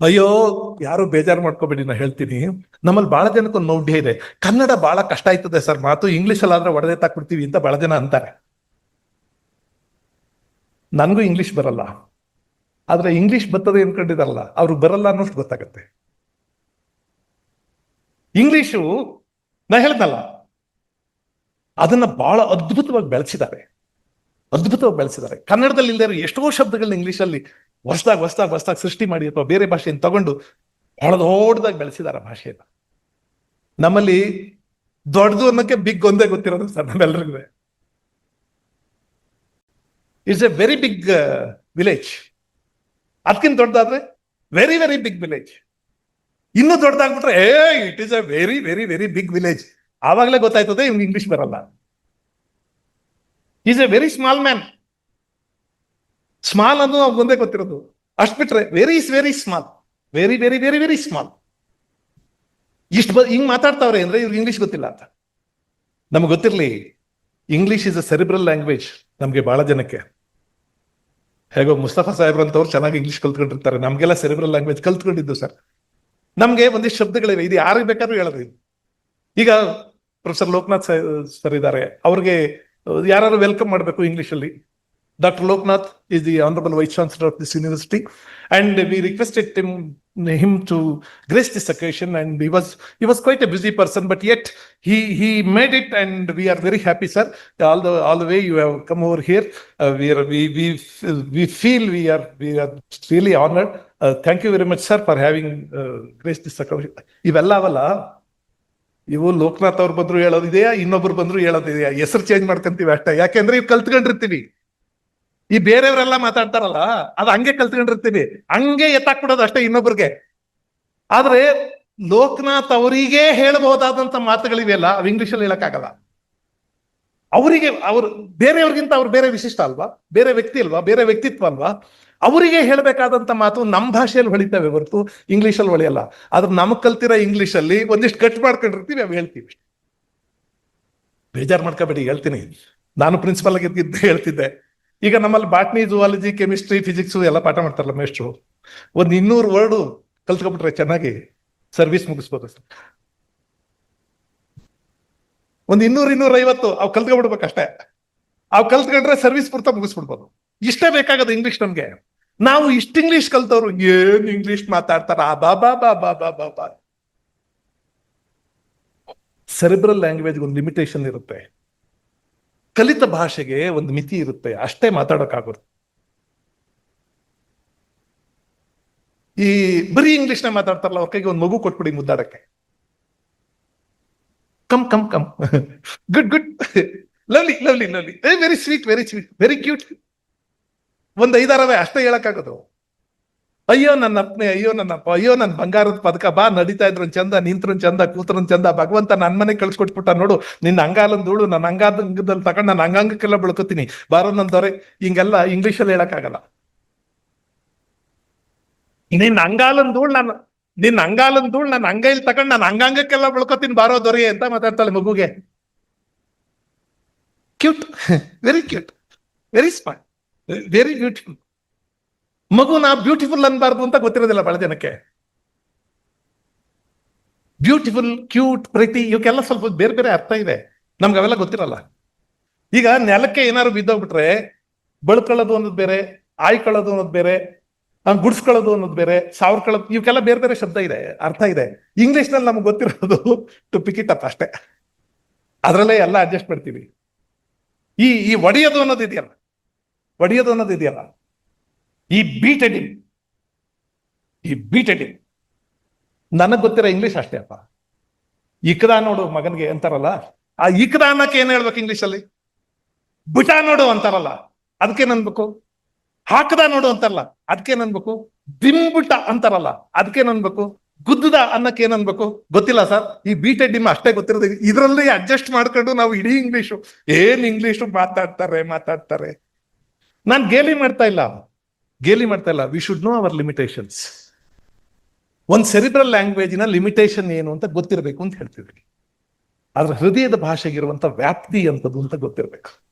ಅಯ್ಯೋ, ಯಾರು ಬೇಜಾರು ಮಾಡ್ಕೋಬೇಡಿ, ನಾ ಹೇಳ್ತೀನಿ. ನಮ್ಮಲ್ಲಿ ಬಹಳ ಜನಕ್ಕೆ ಒಂದು ಇದೆ. ಕನ್ನಡ ಬಹಳ ಕಷ್ಟ ಆಯ್ತದೆ ಸರ್ ಮಾತು. ಇಂಗ್ಲಿಷ್ ಅಲ್ಲಾದ್ರೆ ಒಡೆದೇ ತಾಕ್ಬಿಡ್ತೀವಿ ಅಂತ ಬಹಳ ಜನ ಅಂತಾರೆ. ನನಗೂ ಇಂಗ್ಲಿಷ್ ಬರಲ್ಲ. ಆದ್ರೆ ಇಂಗ್ಲಿಷ್ ಬರ್ತದೆ ಅನ್ಕೊಂಡಿದಾರಲ್ಲ ಅವ್ರಿಗೆ ಬರಲ್ಲ ಅನ್ನೋಷ್ಟು ಗೊತ್ತಾಗತ್ತೆ. ಇಂಗ್ಲಿಷು, ನಾ ಹೇಳ್ದಲ್ಲ, ಅದನ್ನ ಬಹಳ ಅದ್ಭುತವಾಗಿ ಬೆಳೆಸಿದ್ದಾರೆ. ಅದ್ಭುತವಾಗಿ ಬೆಳೆಸಿದ್ದಾರೆ. ಕನ್ನಡದಲ್ಲಿ ಇಲ್ಲದೆ ಎಷ್ಟೋ ಶಬ್ದಗಳನ್ನ ಇಂಗ್ಲಿಷಲ್ಲಿ ಹೊಸದಾಗಿ ಹೊಸದಾಗಿ ಹೊಸದಾಗಿ ಸೃಷ್ಟಿ ಮಾಡಿ ಅಥವಾ ಬೇರೆ ಭಾಷೆಯನ್ನು ತಗೊಂಡು ಬಹಳ ದೊಡ್ಡದಾಗಿ ಬೆಳೆಸಿದ್ದಾರೆ ಭಾಷೆಯನ್ನು ನಮ್ಮಲ್ಲಿ ದೊಡ್ಡದು ಅನ್ನೋಕ್ಕೆ ಬಿಗ್ ಒಂದೇ ಗೊತ್ತಿರೋದು ಸರ್ ನಮ್ಮೆಲ್ಲರಿಗೂ it's a very big village ಅದಕ್ಕಿಂತ ದೊಡ್ಡದಾದ್ರೆ ವೆರಿ ವೆರಿ ಬಿಗ್ ವಿಲೇಜ್ ಇನ್ನೂ ದೊಡ್ಡದಾಗ್ಬಿಟ್ರೆ, ಏ it is a very very very big village ಆವಾಗಲೇ ಗೊತ್ತಾಯ್ತದೆ, ಇವ್ನಿಗೆ ಇಂಗ್ಲಿಷ್ ಬರಲ್ಲ. Is a very small man small ಅನ್ನೋದು ಅವ್ನಿಗೆ ಒಂದೇ ಗೊತ್ತಿರೋದು. ಅಷ್ಟು ಬಿಟ್ರೆ very is very small very very very very small ಇಷ್ಟು ಬ ಹಿಂಗ್ ಮಾತಾಡ್ತಾವ್ರೆ ಅಂದ್ರೆ ಇವ್ರಿಗೆ ಇಂಗ್ಲಿಷ್ ಗೊತ್ತಿಲ್ಲ ಅಂತ. ನಮ್ಗೆ ಗೊತ್ತಿರಲಿ English is a cerebral language ನಮಗೆ ಬಹಳ ಜನಕ್ಕೆ. ಹೇಗೋ ಮುಸ್ತಫಾ ಸಾಹೇಬ್ರಂತವ್ರು ಚೆನ್ನಾಗಿ ಇಂಗ್ಲಿಷ್ ಕಲ್ತ್ಕೊಂಡಿರ್ತಾರೆ. ನಮಗೆಲ್ಲ ಸೆರಿಬ್ರಲ್ ಲ್ಯಾಂಗ್ವೇಜ್ ಕಲ್ತ್ಕೊಂಡಿದ್ದು ಸರ್ ನಮಗೆ ಒಂದಿಷ್ಟು ಶಬ್ದಗಳಿವೆ. ಇದು ಯಾರಿಗೆ ಬೇಕಾದ್ರೂ ಹೇಳೋದು. ಈಗ ಪ್ರೊಫೆಸರ್ ಲೋಕನಾಥ್ ಸರ್ ಇದ್ದಾರೆ ಅವ್ರಿಗೆ ಯಾರು ವೆಲ್ಕಮ್ ಮಾಡಬೇಕು English ಅಲ್ಲಿ doctor Loknath is the honourable vice chancellor of this university and we requested him him to grace this occasion and he was he was quite a busy person but yet he he made it and we are very happy sir all the all the way you have come over here uh, we are we we we feel we are we are really honored uh, thank you very much sir for having uh, graced this occasion ಇವೆಲ್ಲ ಅವಲ್ಲ ಇವು ಲೋಕನಾಥ್ ಅವ್ರು ಬಂದ್ರು ಹೇಳೋದಿದೆಯಾ ಇನ್ನೊಬ್ರು ಬಂದ್ರು ಹೇಳೋದಿದೆಯಾ ಹೆಸರು change ಮಾಡ್ಕೊಂತೀವಿ ಅಷ್ಟೇ ಯಾಕೆಂದ್ರೆ ಇವ್ ಕಲ್ತ್ಕೊಂಡಿರ್ತೀವಿ ಈ ಬೇರೆಯವರೆಲ್ಲ ಮಾತಾಡ್ತಾರಲ್ಲ, ಅದು ಹಂಗೆ ಕಲ್ತ್ಕೊಂಡಿರ್ತೀವಿ. ಹಂಗೆ ಎತ್ತಾಕ್ಬಿಡೋದು ಅಷ್ಟೇ ಇನ್ನೊಬ್ರಿಗೆ. ಆದ್ರೆ ಲೋಕನಾಥ್ ಅವರಿಗೆ ಹೇಳಬಹುದಾದಂತ ಮಾತುಗಳಿವೆಯಲ್ಲ ಅವು ಇಂಗ್ಲಿಷ್ ಅಲ್ಲಿ ಹೇಳಕ್ಕಾಗಲ್ಲ. ಅವರಿಗೆ, ಅವ್ರು, ಬೇರೆಯವ್ರಿಗಿಂತ ಅವ್ರು ಬೇರೆ ವಿಶಿಷ್ಟ ಅಲ್ವಾ? ಬೇರೆ ವ್ಯಕ್ತಿ ಅಲ್ವಾ? ಬೇರೆ ವ್ಯಕ್ತಿತ್ವ ಅಲ್ವಾ? ಅವರಿಗೆ ಹೇಳಬೇಕಾದಂತ ಮಾತು ನಮ್ಮ ಭಾಷೆಯಲ್ಲಿ ಹೊಳಿತವೆ ಹೊರತು ಅಲ್ಲಿ ಹೊಳೆಯಲ್ಲ. ಆದ್ರೆ ನಮಗೆ ಕಲ್ತಿರೋ ಅಲ್ಲಿ ಒಂದಿಷ್ಟು ಕಟ್ ಮಾಡ್ಕೊಂಡಿರ್ತೀವಿ, ಅವು ಹೇಳ್ತೀವಿ. ಬೇಜಾರು ಮಾಡ್ಕೋಬೇಡಿ, ಹೇಳ್ತೀನಿ. ನಾನು ಪ್ರಿನ್ಸಿಪಲ್ ಆಗಿದ್ದ ಹೇಳ್ತಿದ್ದೆ. ಈಗ ನಮ್ಮಲ್ಲಿ ಬಾಟ್ನಿ ಜುವಾಲಜಿ ಕೆಮಿಸ್ಟ್ರಿ ಫಿಸಿಕ್ಸ್ ಎಲ್ಲ ಪಾಠ ಮಾಡ್ತಾರಲ್ಲ ಮೇಷ್ಟ್ರು ಒಂದ್ ಇನ್ನೂರು ವರ್ಡು ಕಲ್ತ್ಕೊಬಿಟ್ರೆ ಚೆನ್ನಾಗಿ ಸರ್ವಿಸ್ ಮುಗಿಸ್ಬೋದು ಸರ್. ಒಂದು ಇನ್ನೂರ್ ಇನ್ನೂರ ಐವತ್ತು ಅವ್ ಕಲ್ತ್ಕೊಬಿಡ್ಬೇಕಷ್ಟೇ ಅವ್ ಕಲ್ತ್ಕೊಂಡ್ರೆ ಸರ್ವಿಸ್ ಪೂರ್ತ ಮುಗಿಸ್ಬಿಡ್ಬೋದು. ಇಷ್ಟೇ ಬೇಕಾಗದು ಇಂಗ್ಲಿಷ್ ನಮ್ಗೆ. ನಾವು ಇಷ್ಟ ಇಂಗ್ಲಿಷ್ ಕಲ್ತವ್ರು ಏನ್ ಇಂಗ್ಲಿಷ್ ಮಾತಾಡ್ತಾರ? ಆ, ಬಾ ಬಾ ಬಾ ಬಾ ಬಾ ಬಾ ಬಾ. ಸೆರೆಬ್ರಲ್ ಲ್ಯಾಂಗ್ವೇಜ್ ಒಂದು ಲಿಮಿಟೇಷನ್ ಇರುತ್ತೆ. ಕಲಿತ ಭಾಷೆಗೆ ಒಂದು ಮಿತಿ ಇರುತ್ತೆ. ಅಷ್ಟೇ ಮಾತಾಡೋಕ್ಕಾಗುತ್ತೆ. ಈ ಬರೀ ಇಂಗ್ಲಿಷ್ನ ಮಾತಾಡ್ತಾರಲ್ಲ, ಅವ್ರ ಕೈಗೆ ಒಂದು ಮಗು ಕೊಟ್ಬಿಡಿ ಮುದ್ದಾಡಕ್ಕೆ. Come come come. Good good. Lovely lovely lovely. Very sweet very sweet very cute ಒಂದು ಐದಾರವೇ, ಅಷ್ಟೇ ಹೇಳಕ್ಕಾಗೋದು. ಅಯ್ಯೋ ನನ್ನ ಅಪ್ಪನೆ ಅಯ್ಯೋ ನನ್ನ ಅಪ್ಪ, ಅಯ್ಯೋ ನನ್ನ ಬಂಗಾರದ ಪದಕ, ಬಾ ನಡೀತಾ ಇದ್ರು ಚಂದ, ನಿಂತ್ರ ಚಂದ ಕೂತ್ರನ್ ಚಂದ, ಭಗವಂತ ನನ್ನ ಮನೆ ಕಳ್ಸ್ಕೊಟ್ಬಿಟ್ಟ ನೋಡು, ನಿನ್ನ ಅಂಗಾಲನ್ ಧೂಳು, ನನ್ನ ಅಂಗಾದಲ್ಲಿ ತಗೊಂಡು ನನ್ನ ಅಂಗಾಂಗಕ್ಕೆಲ್ಲ ಬೆಳ್ಕೊತೀನಿ. ಬಾರೋ ನನ್ನ ದೊರೆ, ಹಿಂಗೆಲ್ಲ ಇಂಗ್ಲಿಷ್ ಅಲ್ಲಿ ಹೇಳಕ್ಕಾಗಲ್ಲ. ನಿನ್ನ ಅಂಗಾಲನ್ ಧೂಳು ನಾನು, ನಿನ್ನ ಅಂಗಾಲನ್ ಧೂಳು ನನ್ನ ಅಂಗೈಲಿ ತಗೊಂಡು ನನ್ನ ಅಂಗಾಂಗಕ್ಕೆಲ್ಲ ಬೆಳ್ಕೊತೀನಿ ಬಾರೋ ದೊರೆ ಅಂತ ಮಾತಾಡ್ತಾಳೆ ಮಗುಗೆ. Cute very cute very smart very beautiful ಮಗು, ನಾ ಬ್ಯೂಟಿಫುಲ್ ಅನ್ಬಾರ್ದು ಅಂತ ಗೊತ್ತಿರೋದಿಲ್ಲ ಬಹಳ ಜನಕ್ಕೆ. ಬ್ಯೂಟಿಫುಲ್ ಕ್ಯೂಟ್ ಪ್ರೀತಿ ಇವಕ್ಕೆಲ್ಲ ಸ್ವಲ್ಪ ಬೇರೆ ಬೇರೆ ಅರ್ಥ ಇದೆ. ನಮ್ಗೆ ಅವೆಲ್ಲ ಗೊತ್ತಿರಲ್ಲ. ಈಗ ನೆಲಕ್ಕೆ ಏನಾದ್ರು ಬಿದ್ದೋಗ್ಬಿಟ್ರೆ, ಬಳ್ಕೊಳ್ಳೋದು ಅನ್ನೋದು ಬೇರೆ, ಆಯ್ಕೊಳ್ಳೋದು ಅನ್ನೋದು ಬೇರೆ ಗುಡ್ಸ್ಕೊಳ್ಳೋದು ಅನ್ನೋದು ಬೇರೆ, ಸಾವ್ರ್ಕೊಳ್ಳೋದು, ಇವಕ್ಕೆಲ್ಲ ಬೇರೆ ಬೇರೆ ಶಬ್ದ ಇದೆ, ಅರ್ಥ ಇದೆ. ಇಂಗ್ಲಿಷ್ನಲ್ಲಿ ನಮ್ಗೆ ಗೊತ್ತಿರೋದು ಟು ಪಿಕ್ ಇಟ್ ಅಪ್ ಅಷ್ಟೇ. ಅದರಲ್ಲೇ ಎಲ್ಲ ಅಡ್ಜಸ್ಟ್ ಮಾಡ್ತೀವಿ. ಈ ಈ ಒಡೆಯೋದು ಅನ್ನೋದು ಇದೆಯಲ್ಲ. ಒಡೆಯೋದು ಅನ್ನೋದು ಇದೆಯಲ್ಲ. ಈ ಬೀಟೆಡ್ ಇಮ್ ಈ ಬೀಟೆಡ್ ಇಮ್ ನನಗೆ ಗೊತ್ತಿರೋ ಇಂಗ್ಲಿಷ್ ಅಷ್ಟೇ ಅಪ್ಪ. ಇಕ್ದ ನೋಡು ಮಗನಿಗೆ ಅಂತಾರಲ್ಲ. ಆ ಇಕ್ದ ಅನ್ನಕ್ಕೆ ಏನ್ ಹೇಳ್ಬೇಕು ಇಂಗ್ಲಿಷ್ ಅಲ್ಲಿ? ಬಿಟ ನೋಡು ಅಂತಾರಲ್ಲ. ಅದಕ್ಕೇನು ಅನ್ಬೇಕು? ಹಾಕದ ನೋಡು ಅಂತಾರಲ್ಲ. ಅದಕ್ಕೇನ್ ಅನ್ಬೇಕು? ದಿಂಬುಟ ಅಂತಾರಲ್ಲ. ಅದಕ್ಕೇನ್ ಅನ್ಬೇಕು? ಗುದ್ದದ ಅನ್ನಕ್ಕೆ ಏನನ್ಬೇಕು ಗೊತ್ತಿಲ್ಲ ಸರ್ ಈ ಬೀಟೆ ಡಿಮ್ ಅಷ್ಟೇ ಗೊತ್ತಿರೋದು. ಇದರಲ್ಲಿ ಅಡ್ಜಸ್ಟ್ ಮಾಡ್ಕೊಂಡು ನಾವು ಇಡೀ ಇಂಗ್ಲೀಷು ಏನ್ ಇಂಗ್ಲಿಷು ಮಾತಾಡ್ತಾರೆ ಮಾತಾಡ್ತಾರೆ. ನಾನು ಗೇಲಿ ಮಾಡ್ತಾ ಇಲ್ಲ. ಗೇಲಿ ಮಾಡ್ತಾ ಇಲ್ಲ. We should know our limitations ಒಂದು ಸೆರಿಬ್ರಲ್ ಲ್ಯಾಂಗ್ವೇಜಿನ ಲಿಮಿಟೇಷನ್ ಏನು ಅಂತ ಗೊತ್ತಿರಬೇಕು ಅಂತ ಹೇಳ್ತಿದ್ವಿ ಅದರ ಹೃದಯದ ಭಾಷೆಗಿರುವಂತ ವ್ಯಾಪ್ತಿ ಅಂತದ್ದು ಅಂತ ಗೊತ್ತಿರಬೇಕು.